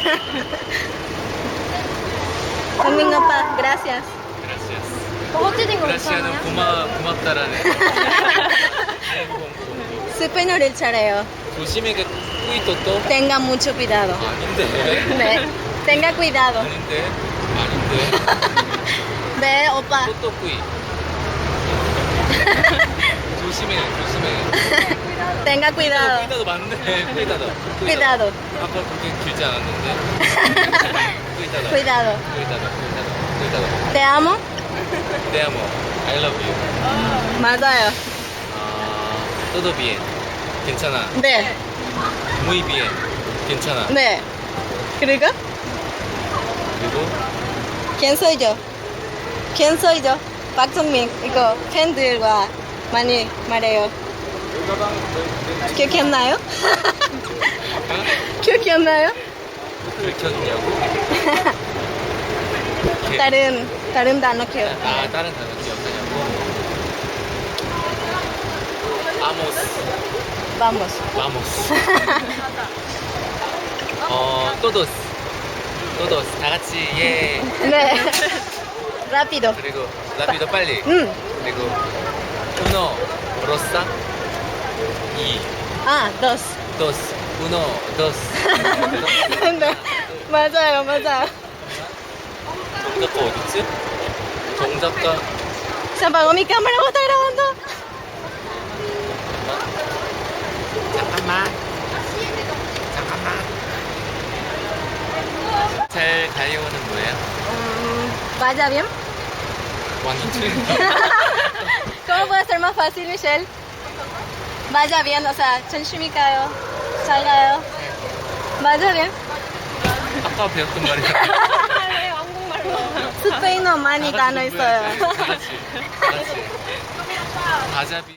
정민 오빠, gracias. Gracias. 허찌진 거 Gracias는 괜찮아요? 고마 고맙다라는. 스페인어를 잘해요. 조심해 그 꾸이또 또. Tenga mucho cuidado. 아닌데. 네. Tenga cuidado. 아닌데. 아닌데. 네, 오빠. 또또 꾸이. 조심해 조심해. Tenga cuidado. 꾸이다도 맞네. 꾸이다도. Cuidado. 아까 그렇게 길지 않았는데. 꾸이다도. Cuidado. 꾸이다도. 꾸이다도. 꾸이다도. Te amo. Te amo. I love you. 맞아요. 아, todo bien. 괜찮아. 네. Muy bien. 괜찮아. 네. 그리고 그리고 quién soy yo? quién soy yo? 박정민 이거 팬들과 많이 말해요. 기억했나요? 기억했나요? 들켰냐고? 이렇게. 다른 다른 단어 기억. 아, 다른 단어 기억하냐고? 아모스. Vamos. 마모스. 어, 또도스. 또도스. 다 같이 예. 네. rápido. 그리고 라피도 빨리. 음. 그리고 uno, rosa. 이, 아, dos. dos. uno, dos. 네. 맞아요, 맞아요. 정작가 어딨지? 정작가 Sampai mi cámara está grabando. 잠깐만. 잠깐만. 잘 가요는 뭐예요? Mm, vaya bien. 왕이지. ¿Cómo puede ser más fácil, Michelle? O sea, 천심히 가요. 잘 가요. bien. 아까 배웠던 말이야. 네, 한국말로. 스페인어 많이 단어 있어요. 같이. 가자비.